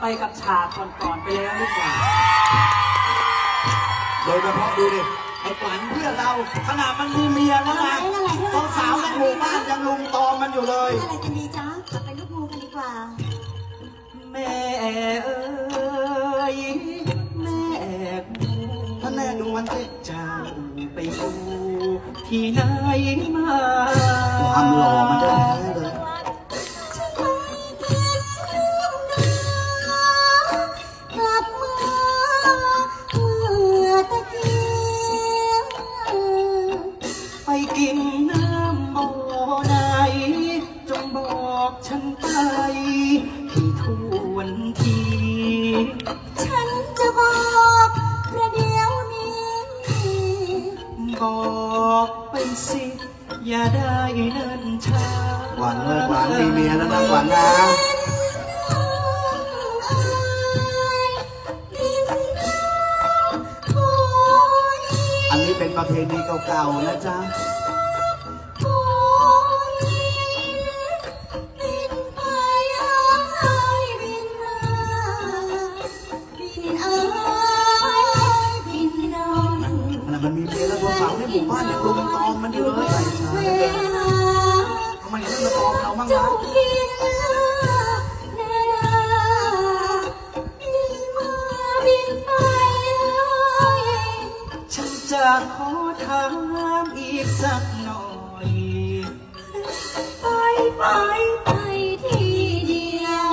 ไปกับฉากก่อนๆไปแล้วหรือเปล่า โดยเฉพาะดูดิ ไอ้ขวัญเพื่อนเรา ขนาดมันมีเมียแล้วนะตอนสาวในหมู่บ้านยังลุมตอมมันอยู่เลย อะไรกันดีจ๊ะกลับไปลูกงูกันดีกว่า แม่เอ้ยแม่ท่านแม่ดูมันสิเจ้าไปสู่ที่ไหน ฉันไปที่ทวนที ฉันจะบอกประเดี๋ยวนี้ บอกไปสิ อย่าได้เนิ่นช้าขวัญเลยขวัญมีเมียแล้วนะขวัญนะอันนี้เป็นประเพณีเก่าๆนะจ๊ะ บ้านยังลุมตอมมันอยู่เลยใส่ชาทำไมไม่มาตอมเราบ้างนะฉันจะขอถามอีกสักหน่อย ไปไปไปทีเดียว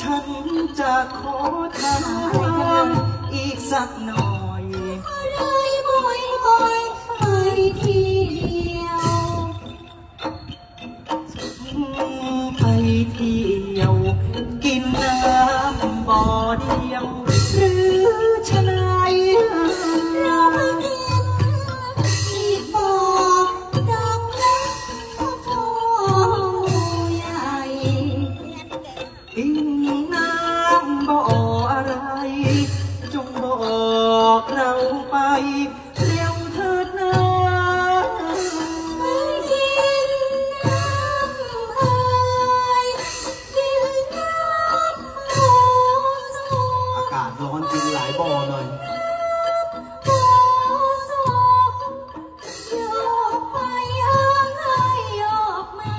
ฉันจะขอถามอีกสักหน่อย ยวกินน้ำบ่อเดียว หรือชะไหนเราไม่กินอีกบอกดังเล็กโตใหญ่กินน้ำบ่ออะไร จงบอกเราไป กินหลายบ่อหน่อยโอโซโยกไปเอ้ยโยกมา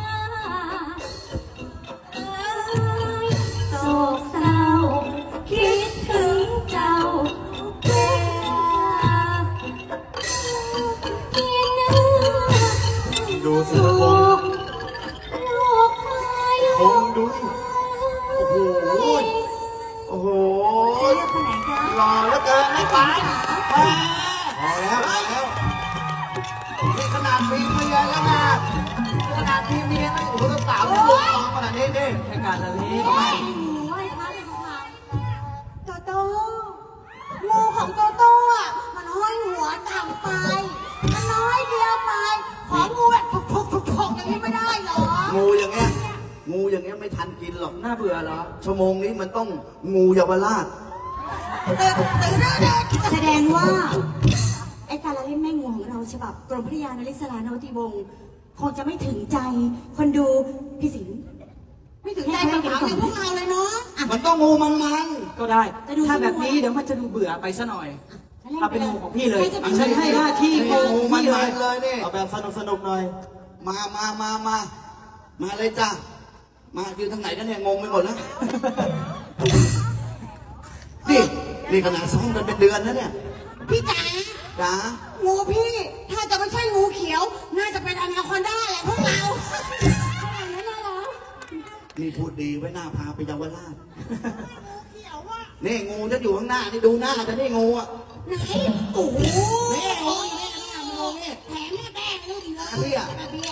เอ้ยโศกเศร้าคิดถึงเจ้าทุกเวลากินเนื้อดูสิสุคงกลูกพายคงดูดิโอ้โห หนจ๊ะหล่อเหลือเกินไอ้ขวัญแหมพอแล้วพอแล้วนี่ขนาดมีเมียแล้วนะขนาดมีเมียแล้วโอ้โหสาวๆลุมตอมขนาดนี้นี่แค่การละเล็กไหว้พระเป็นพระโตโต้งูของโตโต้อะมันห้อยหัวต่ำไป มันน้อยเดียวไป ของูแบบทุกๆทุกๆอย่างนี้ไม่ได้เหรอ งูอย่างเงี้ยงูอย่างเงี้ยไม่ทันกินหรอก น่าเบื่อเหรอ ชั่วโมงนี้มันต้องงูเยาวราช แสดงว่า ไอ้การละเล่นแม่งูของเราฉบับกรมพระยานริศลานวติวงศ์คงจะไม่ถึงใจ คนดูพี่สิงห์ไม่ถึงใจสาวๆอย่างพวกเราเลยเนาะอะมันต้องงูมันมันก็ได้จะดูถ้าแบบที่นี้งูเดี๋ยวมันจะดูเบื่อไปซะหน่อยล่เอาเป็นงูของพี่เลยใครจะเป็นฉันให้หน้าที่งูงูมันพี่เลมันยเลยนี่เอาแบบสนุกสนุกๆหน่อย มามามามามาเลยจ้ะมาอยู่ทางไหนกันเนี่ยงงไปหมดแล้วนี่ นี่ขนาดซ้อมกันเป็นเดือนนะเนี่ยพี่จ๋าจ้างูพี่ ถ้าจะไม่ใช่งูเขียว น่าจะเป็นอนาคอนด้าแหละพวกเราขนาดนั้นเลยเหรอนี่พูดดีไว้หน้าพาไปเยาวราชเขียวว่ะนี่งูจะอยู่ข้างหน้านี่ดูหน้าจะนี่งูอะไหนโอ้โหนี่งูอยู่นี่ข้างหน้ามันงูนี่แถมแม่แป้งลืมเลยเบี้ยเบี้ย